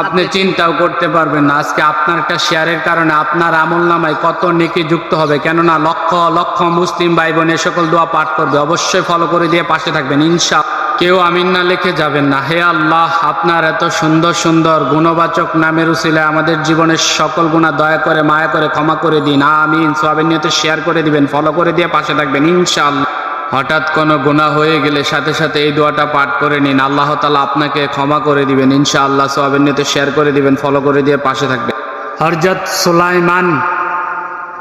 আপনি চিন্তাও করতে পারবেন না। আজকে আপনার একটা শেয়ারের কারণে আপনার আমল নামায় কত নেকি যুক্ত হবে। কেননা লক্ষ লক্ষ মুসলিম ভাই বোন এ সকল দোয়া পাঠ করবে। অবশ্যই ফলো করে দিয়ে পাশে থাকবেন ইনশা কেউ আমিন না লিখে যাবেন না। হে আল্লাহ আপনার এত সুন্দর সুন্দর গুণবাচক নামের উসিলে আমাদের জীবনের সকল গুণা দয়া করে মায়া করে ক্ষমা করে দিন। আমিন। সোয়াবিন নিয়তে শেয়ার করে দিবেন ফলো করে দিয়ে পাশে থাকবেন ইনশাআল্লাহ। হঠাৎ কোনো গুনাহ হয়ে গেলে সাথে সাথে এই দোয়াটা পাঠ করে নিন। আল্লাহ তালা আপনাকে ক্ষমা করে দিবেন। ইনশাআল্লাহ সোয়াবিন নিয়তে শেয়ার করে দিবেন ফলো করে দিয়ে পাশে থাকবেন হরজত সুলাইমান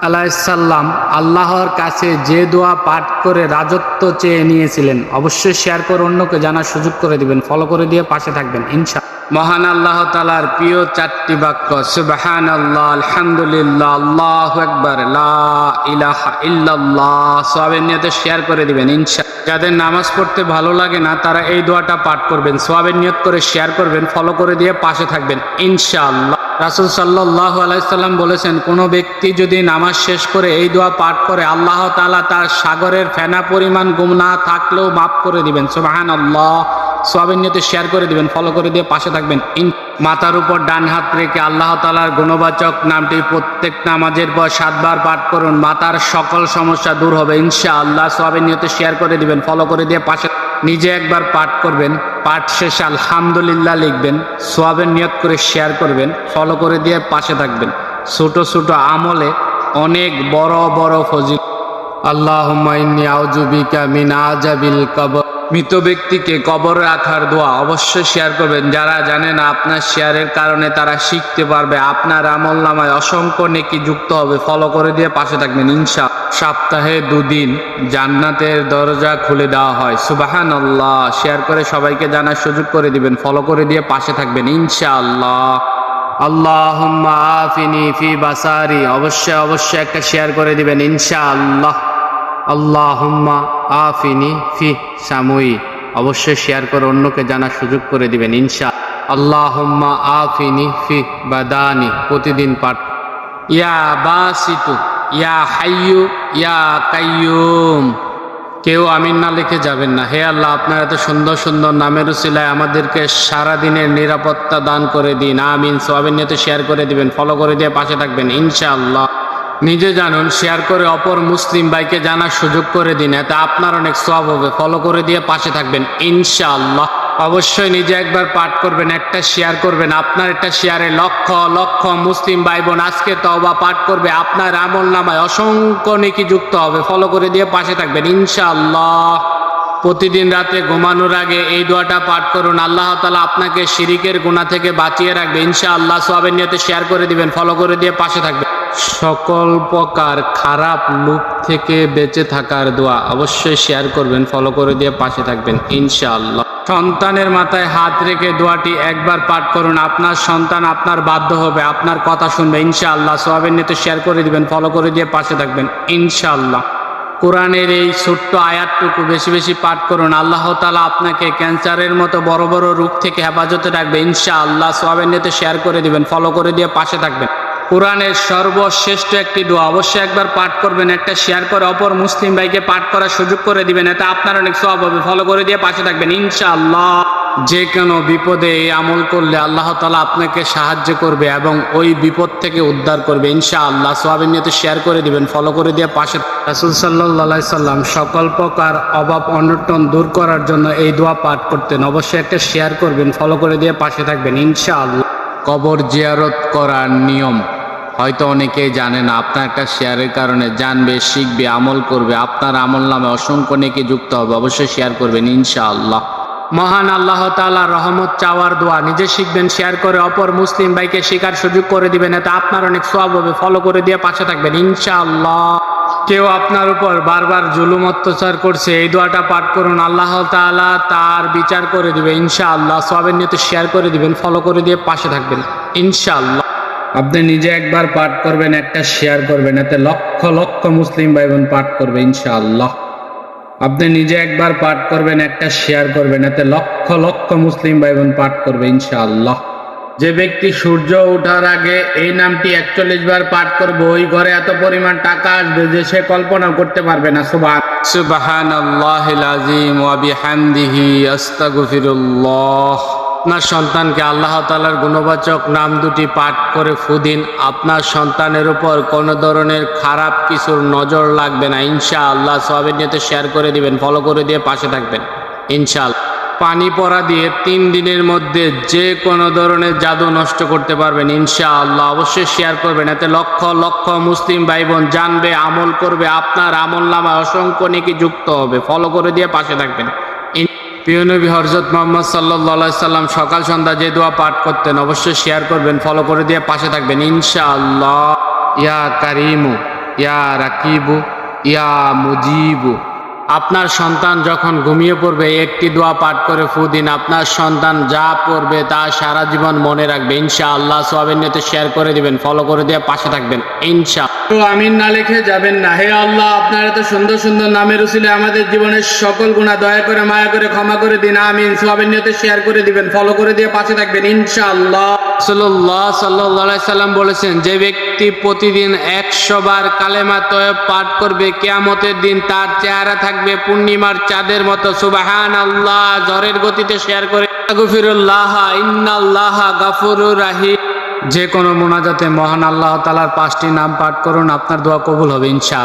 আলাইসাল্লাম আল্লাহর কাছে যে দোয়া পাঠ করে রাজত্ব চেয়ে নিয়েছিলেন, অবশ্যই শেয়ার করে অন্যকে জানার সুযোগ করে দিবেন ফলো করে দিয়ে পাশে থাকবেন ইনশা মহান আল্লাহ তালার প্রিয় চারটি বাক্য সুবাহান আল্লাহ আলহামদুলিল্লাহ আল্লাহ একবার ইল্লাল্লাহ সোয়াবের নিয়তে শেয়ার করে দিবেন ইনশা যাদের নামাজ পড়তে ভালো লাগে না, তারা এই দোয়াটা পাঠ করবেন সোয়াবের নিয়ত করে শেয়ার করবেন ফলো করে দিয়ে পাশে থাকবেন, ইনশাআল্লাহ। রাসুল সাল্লাহ আলাইসাল্লাম বলেছেন, কোনো ব্যক্তি যদি নামাজ শেষ করে এই দোয়া পাঠ করে, আল্লাহ তালা তার সাগরের ফেনা পরিমাণ গুমনা থাকলেও মাফ করে দিবেন। সুবাহান আল্লাহ সোয়াবিন নিয়তে শেয়ার করে দিবেন ফলো করে দিয়ে পাশে থাকবেন। ইন মাথার উপর ডান হাত রেখে আল্লাহ তালার গুণবাচক নামটি প্রত্যেক নামাজের পর সাতবার পাঠ করুন, মাথার সকল সমস্যা দূর হবে ইনশা আল্লাহ সোয়াবিন নিয়তে শেয়ার করে দিবেন ফলো করে দিয়ে পাশে নিজে একবার পাঠ করবেন, পাঠ শেষে আলহামদুলিল্লাহ লিখবেন সোয়াবের নিয়ত করে শেয়ার করবেন ফলো করে দিয়ে পাশে থাকবেন। ছোট ছোট আমলে অনেক বড় বড় ফজিল আল্লাহ আউজুবিকা মিন আজাবিল কবর। মৃত ব্যক্তিকে কবর রাখার দোয়া অবশ্যই শেয়ার করবেন। যারা জানে না আপনার শেয়ারের কারণে তারা শিখতে পারবে, আপনার আমল নামায় অসংখ্য নেকি যুক্ত হবে। ফলো করে দিয়ে পাশে থাকবেন, ইনশা সপ্তাহে দুদিন জান্নাতের দরজা খুলে দেওয়া হয়। সুবাহান আল্লাহ শেয়ার করে সবাইকে জানার সুযোগ করে দিবেন। ফলো করে দিয়ে পাশে থাকবেন ইনশা আল্লাহ আফিনি ফি বাসারি। অবশ্যই অবশ্যই একটা শেয়ার করে দিবেন ইনশা আল্লাহ আল্লাহুম্মা আফিনি ফি সামুই। অবশ্যই শেয়ার করে অন্যকে জানার সুযোগ করে দিবেন, ইনশা। আল্লাহুম্মা আফিনি ফি বাদানি, প্রতিদিন পাঠ। ইয়া বাসিতু, ইয়া হাইয়ু, ইয়া কাইয়ুম। কেউ আমিন না লিখে যাবেন না। হে আল্লাহ, আপনার এত সুন্দর সুন্দর নামের উসিলায় আমাদেরকে সারা দিনের নিরাপত্তা দান করে দিন। আমিন। সোয়াবিন নিয়ে শেয়ার করে দিবেন, ফলো করে দিয়ে পাশে থাকবেন, ইনশাআল্লাহ। নিজে জানুন শেয়ার করে অপর মুসলিম ভাইকে জানার সুযোগ করে দিন, এতে আপনার অনেক সব হবে। ফলো করে দিয়ে পাশে থাকবেন, ইনশাআল্লাহ। অবশ্যই নিজে একবার পাঠ করবেন, একটা শেয়ার করবেন, আপনার একটা শেয়ারে লক্ষ লক্ষ মুসলিম ভাই বোন আজকে তওবা পাঠ করবে, আপনার আমল নামায় অসংখ্য নেকি যুক্ত হবে। ফলো করে দিয়ে পাশে থাকবেন, ইনশাআল্লাহ। প্রতিদিন রাতে ঘুমানোর আগে এই দোয়াটা পাঠ করুন, আল্লাহ তালা আপনাকে শিরিকের গুণা থেকে বাঁচিয়ে রাখবে ইনশা আল্লাহ সোয়াবের নিয়তে শেয়ার করে দিবেন ফলো করে দিয়ে পাশে থাকবে সকল প্রকার খারাপ লুপ থেকে বেঁচে থাকার দোয়া অবশ্যই শেয়ার করবেন ফলো করে দিয়ে পাশে থাকবেন ইনশা আল্লাহ সন্তানের মাথায় হাত রেখে দোয়াটি একবার পাঠ করুন, আপনার সন্তান আপনার বাধ্য হবে, আপনার কথা শুনবে ইনশা আল্লাহ সোয়াবের নিয়তে শেয়ার করে দিবেন ফলো করে দিয়ে পাশে থাকবেন, ইনশাআল্লাহ। কোরআনের এই ছোট্ট আয়াতটুকু বেশি বেশি পাঠ করুন, আল্লাহ তালা আপনাকে ক্যান্সারের মতো বড় বড় রোগ থেকে হেফাজতে রাখবে ইনশা আল্লাহ সোয়াবের নিতে শেয়ার করে দিবেন ফলো করে দিয়ে পাশে থাকবেন। কোরআনের সর্বশ্রেষ্ঠ একটি দোয়া। অবশ্যই একবার পাঠ করবেন, একটা শেয়ার করে অপর মুসলিম ভাইকে পাঠ করার সুযোগ করে দিবেন, এতে আপনার অনেক সব হবে। ফলো করে দিয়ে পাশে থাকবেন ইনশা আল্লাহ যে কোনো বিপদে এই আমল করলে আল্লাহ তালা আপনাকে সাহায্য করবে এবং ওই বিপদ থেকে উদ্ধার করবে ইনশা আল্লাহ সোয়াবিন নিয়ে শেয়ার করে দিবেন, ফলো করে দিয়ে পাশে রাসুল সাল্লাহ সাল্লাম সকল প্রকার অভাব, অনটন দূর করার জন্য এই দোয়া পাঠ করতেন। অবশ্যই একটা শেয়ার করবেন, ফলো করে দিয়ে পাশে থাকবেন ইনশা আল্লাহ কবর জিয়ারত করার নিয়ম। হয়তো অনেকেই জানে না, আপনার একটা শেয়ারের কারণে জানবে, শিখবে, আমল করবে। আপনার আমল নামে অসংখ্য নেকে যুক্ত হবে, অবশ্যই শেয়ার করবেন ইনশা আল্লাহ মহান আল্লাহ তাআলা রহমত, চাওয়ার দোয়া, নিজে শিখবেন, শেয়ার করে অপর মুসলিম ভাইকে শেখার সুযোগ করে দিবেন, এতে আপনার অনেক সব হবে। ফলো করে দিয়ে পাশে থাকবেন, ইনশাআল্লাহ। কেউ আপনার উপর বারবার জুলুম, অত্যাচার করছে, এই দোয়াটা পাঠ করুন, আল্লাহ তাআলা তার বিচার করে দিবে, ইনশাআল্লাহ। সবের নিয়ে শেয়ার করে দিবেন, ফলো করে দিয়ে পাশে থাকবেন, ইনশাআল্লাহ। আপনি নিজে একবার পাঠ করবেন, একটা শেয়ার করবেন, এতে লক্ষ লক্ষ মুসলিম ভাই বোন পাঠ করবে, ইনশাআল্লাহ। আপনি নিজে একবার পাঠ করবেন, একটা শেয়ার করবেন, এতে লক্ষ লক্ষ মুসলিম ভাই বোন পাঠ করবে, ইনশাআল্লাহ। যে ব্যক্তি সূর্য ওঠার আগে এই নামটি একচল্লিশ বার পাঠ করবে, ওই ঘরে এত পরিমাণ টাকা আসবে যে সে কল্পনা করতে পারবে না সুবাহ সুবাহান আল্লাহ আজিম আস্তাগফিরুল্লাহ আপনার সন্তানকে আল্লাহ তালার গুণবাচক নাম দুটি পাঠ করে ফুদিন আপনার সন্তানের উপর কোনো ধরনের খারাপ কিছুর নজর লাগবে না। ইনশা আল্লাহ সবের নিয়ে শেয়ার করে দিবেন ফলো করে দিয়ে পাশে থাকবেন। ইনশাআল্লাহ। পানি পড়া দিয়ে তিন দিনের মধ্যে যে কোনো ধরনের জাদু নষ্ট করতে পারবেন ইনশা আল্লাহ অবশ্যই শেয়ার করবেন। এতে লক্ষ লক্ষ মুসলিম ভাই বোন জানবে, আমল করবে। আপনার আমল নামায় অসংখ্য নেকি যুক্ত হবে। ফলো করে দিয়ে পাশে থাকবেন। ইন- প্রিয় নবী হরজত মোহাম্মদ সাল্লাই সাল্লাম সকাল সন্ধ্যা যে দোয়া পাঠ করতেন অবশ্যই শেয়ার করবেন ফলো করে দিয়ে পাশে থাকবেন। ইনশা আল্লাহ ইয়া কারিমু, ইয়া রাকিবু, ইয়া মুজিবু। আপনার সন্তান যখন ঘুমিয়ে পড়বে, একটি দোয়া পাঠ করে ফু দিন। আপনার সন্তান যা পড়বে তা সারা জীবন মনে রাখবে। ইনশা আল্লাহ সোয়াবের নিয়ে শেয়ার করে দিবেন ফলো করে দিয়ে পাশে থাকবেন ইনশা তো আমিন না লিখে যাবেন না। হে আল্লাহ, আপনার এত সুন্দর সুন্দর নামের উসিলে আমাদের জীবনের সকল গুণা দয়া করে, মায়া করে, ক্ষমা করে দিন। আমিন। সোয়াবের নিয়ে শেয়ার করে দিবেন ফলো করে দিয়ে পাশে থাকবেন ইনশা আল্লাহ সাল্লাহ সাল্লাহ সাল্লাম বলেছেন, যে ব্যক্তি প্রতিদিন একশো বার কালেমা তয়ব পাঠ করবে, কেয়ামতের দিন তার চেহারা থাকবে পূর্ণিমার চাঁদের মতো। সুবাহান আল্লাহ ঝড়ের গতিতে শেয়ার করে গফিরুল্লাহ ইন্নাল্লাহ রাহিম। যে কোনো মোনাজাতে মহান আল্লাহ তালার পাঁচটি নাম পাঠ করুন, আপনার দোয়া কবুল হবে ইনশা